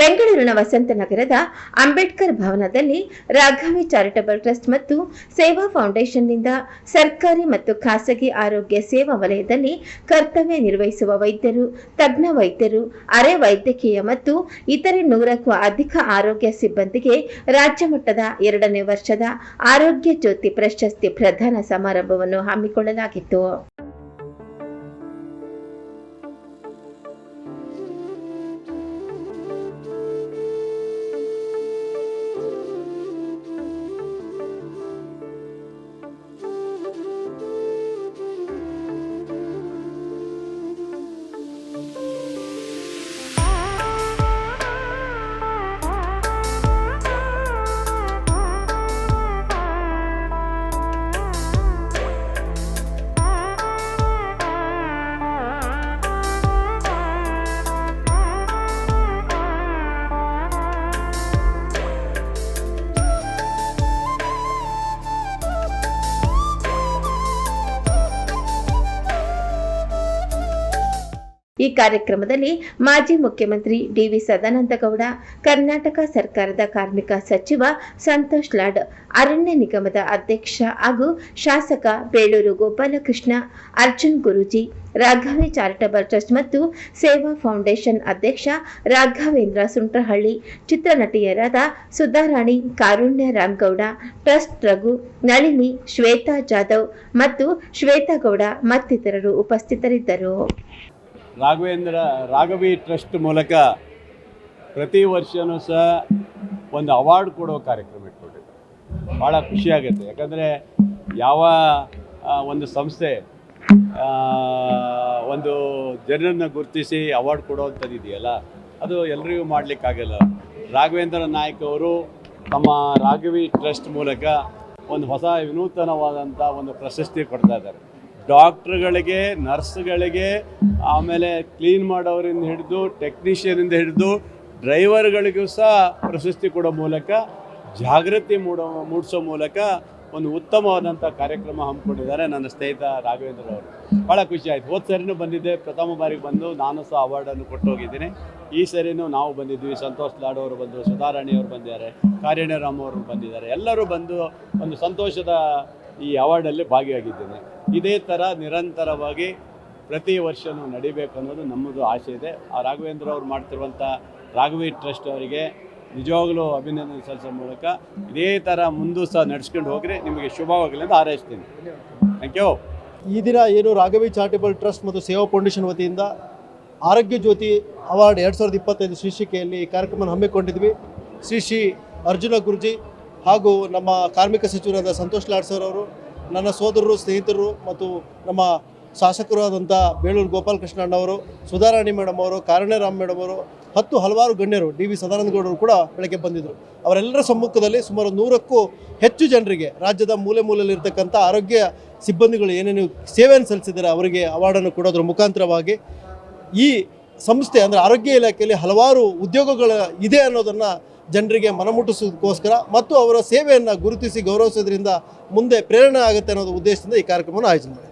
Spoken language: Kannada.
ಬೆಂಗಳೂರಿನ ವಸಂತನಗರದ ಅಂಬೇಡ್ಕರ್ ಭವನದಲ್ಲಿ ರಾಘವಿ ಚಾರಿಟಬಲ್ ಟ್ರಸ್ಟ್ ಮತ್ತು ಸೇವಾ ಫೌಂಡೇಶನ್ನಿಂದ ಸರ್ಕಾರಿ ಮತ್ತು ಖಾಸಗಿ ಆರೋಗ್ಯ ಸೇವಾ ವಲಯದಲ್ಲಿ ಕರ್ತವ್ಯ ನಿರ್ವಹಿಸುವ ವೈದ್ಯರು, ತಜ್ಞ ವೈದ್ಯರು, ಅರೆ ವೈದ್ಯಕೀಯ ಮತ್ತು ಇತರೆ ನೂರಕ್ಕೂ ಅಧಿಕ ಆರೋಗ್ಯ ಸಿಬ್ಬಂದಿಗೆ ರಾಜ್ಯ ಮಟ್ಟದ ಎರಡನೇ ವರ್ಷದ ಆರೋಗ್ಯ ಜ್ಯೋತಿ ಪ್ರಶಸ್ತಿ ಪ್ರದಾನ ಸಮಾರಂಭವನ್ನು ಹಮ್ಮಿಕೊಳ್ಳಲಾಗಿತ್ತು. ಈ ಕಾರ್ಯಕ್ರಮದಲ್ಲಿ ಮಾಜಿ ಮುಖ್ಯಮಂತ್ರಿ ಡಿವಿ ಸದಾನಂದಗೌಡ, ಕರ್ನಾಟಕ ಸರ್ಕಾರದ ಕಾರ್ಮಿಕ ಸಚಿವ ಸಂತೋಷ್ ಲಾಡ್, ಅರಣ್ಯ ನಿಗಮದ ಅಧ್ಯಕ್ಷ ಹಾಗೂ ಶಾಸಕ ಬೇಳೂರು ಗೋಪಾಲಕೃಷ್ಣ, ಅರ್ಜುನ್ ಗುರೂಜಿ, ರಾಘವಿ ಚಾರಿಟಬಲ್ ಟ್ರಸ್ಟ್ ಮತ್ತು ಸೇವಾ ಫೌಂಡೇಶನ್ ಅಧ್ಯಕ್ಷ ರಾಘವೇಂದ್ರ ಸುಂಟ್ರಹಳ್ಳಿ, ಚಿತ್ರನಟಿಯರಾದ ಸುಧಾರಾಣಿ ಕಾರುಣ್ಯ ರಾಮ್ಗೌಡ, ಟ್ರಸ್ಟ್ ರಘು ನಳಿನಿ ಶ್ವೇತಾ ಜಾಧವ್ ಮತ್ತು ಶ್ವೇತಾ ಗೌಡ ಮತ್ತಿತರರು ಉಪಸ್ಥಿತರಿದ್ದರು. ರಾಘವೇಂದ್ರ ರಾಘವಿ ಟ್ರಸ್ಟ್ ಮೂಲಕ ಪ್ರತಿ ವರ್ಷವೂ ಸಹ ಒಂದು ಅವಾರ್ಡ್ ಕೊಡೋ ಕಾರ್ಯಕ್ರಮ ಇಟ್ಕೊಂಡಿದ್ದಾರೆ. ಭಾಳ ಖುಷಿಯಾಗುತ್ತೆ ಯಾಕಂದರೆ ಯಾವ ಒಂದು ಸಂಸ್ಥೆ ಒಂದು ಜನರನ್ನು ಗುರುತಿಸಿ ಅವಾರ್ಡ್ ಕೊಡೋವಂಥದ್ದು ಇದೆಯಲ್ಲ, ಅದು ಎಲ್ಲರಿಗೂ ಮಾಡಲಿಕ್ಕಾಗಲ್ಲ. ರಾಘವೇಂದ್ರ ನಾಯ್ಕ ಅವರು ತಮ್ಮ ರಾಘವಿ ಟ್ರಸ್ಟ್ ಮೂಲಕ ಒಂದು ಹೊಸ ವಿನೂತನವಾದಂಥ ಒಂದು ಪ್ರಶಸ್ತಿ ಕೊಡ್ತಾ ಇದ್ದಾರೆ. ಡಾಕ್ಟ್ರುಗಳಿಗೆ, ನರ್ಸ್ಗಳಿಗೆ ಆಮೇಲೆ ಕ್ಲೀನ್ ಮಾಡೋರಿಂದ ಹಿಡಿದು ಟೆಕ್ನಿಷಿಯನಿಂದ ಹಿಡಿದು ಡ್ರೈವರ್ಗಳಿಗೂ ಸಹ ಪ್ರಶಸ್ತಿ ಕೊಡೋ ಮೂಲಕ, ಜಾಗೃತಿ ಮೂಡೋ, ಮೂಡಿಸೋ ಮೂಲಕ ಒಂದು ಉತ್ತಮವಾದಂಥ ಕಾರ್ಯಕ್ರಮ ಹಮ್ಮಿಕೊಂಡಿದ್ದಾರೆ ನನ್ನ ಸ್ನೇಹಿತ ರಾಘವೇಂದ್ರ ಅವರು. ಭಾಳ ಖುಷಿ ಆಯಿತು. ಹೋದ ಸರಿನೂ ಬಂದಿದ್ದೆ. ಪ್ರಥಮ ಬಾರಿಗೆ ಬಂದು ನಾನು ಸಹ ಅವಾರ್ಡನ್ನು ಕೊಟ್ಟು ಹೋಗಿದ್ದೀನಿ ಈ ಸರಿನೂ ನಾವು ಬಂದಿದ್ವಿ ಸಂತೋಷ್ ಲಾಡ್ ಅವರು ಬಂದು, ಸುಧಾರಾಣಿ ಅವರು ಬಂದಿದ್ದಾರೆ ಕಾರ್ಯಣ್ಯರಾಮ್ ಅವರು ಬಂದಿದ್ದಾರೆ. ಎಲ್ಲರೂ ಬಂದು ಒಂದು ಸಂತೋಷದ ಈ ಅವಾರ್ಡಲ್ಲಿ ಭಾಗಿಯಾಗಿದ್ದೇನೆ. ಇದೇ ಥರ ನಿರಂತರವಾಗಿ ಪ್ರತಿ ವರ್ಷವೂ ನಡಿಬೇಕು ಅನ್ನೋದು ನಮ್ಮದು ಆಸೆ ಇದೆ. ಆ ರಾಘವೇಂದ್ರ ಅವರು ಮಾಡ್ತಿರುವಂಥ ರಾಘವಿ ಟ್ರಸ್ಟ್ ಅವರಿಗೆ ನಿಜವಾಗಲೂ ಅಭಿನಂದನೆ ಸಲ್ಲಿಸೋ ಮೂಲಕ ಇದೇ ಥರ ಮುಂದೂ ಸಹ ನಡೆಸ್ಕೊಂಡು ಹೋಗ್ರಿ, ನಿಮಗೆ ಶುಭವಾಗಲಿ ಅಂತ ಹಾರೈಸ್ತೀನಿ. ಥ್ಯಾಂಕ್ ಯು ಈ ದಿನ ಏನು ರಾಘವಿ ಚಾರಿಟಬಲ್ ಟ್ರಸ್ಟ್ ಮತ್ತು ಸೇವಾ ಫೌಂಡೇಶನ್ ವತಿಯಿಂದ ಆರೋಗ್ಯ ಜ್ಯೋತಿ ಅವಾರ್ಡ್ ಎರಡು ಸಾವಿರದ ಇಪ್ಪತ್ತೈದು ಶೀರ್ಷಿಕೆಯಲ್ಲಿ ಕಾರ್ಯಕ್ರಮ ಹಮ್ಮಿಕೊಂಡಿದ್ವಿ. ಶ್ರೀ ಶ್ರೀ ಅರ್ಜುನ ಗುರುಜಿ ಹಾಗೂ ನಮ್ಮ ಕಾರ್ಮಿಕ ಸಚಿವರಾದ ಸಂತೋಷ್ ಲಾಡ್ ಸರ್ ಅವರು, ನನ್ನ ಸೋದರರು, ಸ್ನೇಹಿತರು ಮತ್ತು ನಮ್ಮ ಶಾಸಕರು ಆದಂಥ ಬೇಳೂರು ಗೋಪಾಲಕೃಷ್ಣ ಅಣ್ಣವರು, ಸುಧಾರಾಣಿ ಮೇಡಮ್ ಅವರು, ಕಾರಣರಾಮ್ ಮೇಡಮ್ ಅವರು, ಹತ್ತು ಹಲವಾರು ಗಣ್ಯರು ಡಿ ವಿ ಸದಾನಂದಗೌಡರು ಕೂಡ ಬೆಳಗ್ಗೆ ಬಂದಿದ್ದರು ಅವರೆಲ್ಲರ ಸಮ್ಮುಖದಲ್ಲಿ ಸುಮಾರು ನೂರಕ್ಕೂ ಹೆಚ್ಚು ಜನರಿಗೆ ರಾಜ್ಯದ ಮೂಲೆ ಮೂಲೆಯಲ್ಲಿರ್ತಕ್ಕಂಥ ಆರೋಗ್ಯ ಸಿಬ್ಬಂದಿಗಳು ಏನೇನು ಸೇವೆಯನ್ನು ಸಲ್ಲಿಸಿದ್ದಾರೆ ಅವರಿಗೆ ಅವಾರ್ಡನ್ನು ಕೊಡೋದ್ರ ಮುಖಾಂತರವಾಗಿ ಈ ಸಂಸ್ಥೆ ಅಂದರೆ ಆರೋಗ್ಯ ಇಲಾಖೆಯಲ್ಲಿ ಹಲವಾರು ಉದ್ಯೋಗಗಳ ಇದೆ ಅನ್ನೋದನ್ನು ಜನರಿಗೆ ಮನಮುಟ್ಟಿಸೋದಕ್ಕೋಸ್ಕರ ಮತ್ತು ಅವರ ಸೇವೆಯನ್ನು ಗುರುತಿಸಿ ಗೌರವಿಸೋದ್ರಿಂದ ಮುಂದೆ ಪ್ರೇರಣೆ ಆಗುತ್ತೆ ಅನ್ನೋದು ಉದ್ದೇಶದಿಂದ ಈ ಕಾರ್ಯಕ್ರಮವನ್ನು ಆಯೋಜನೆ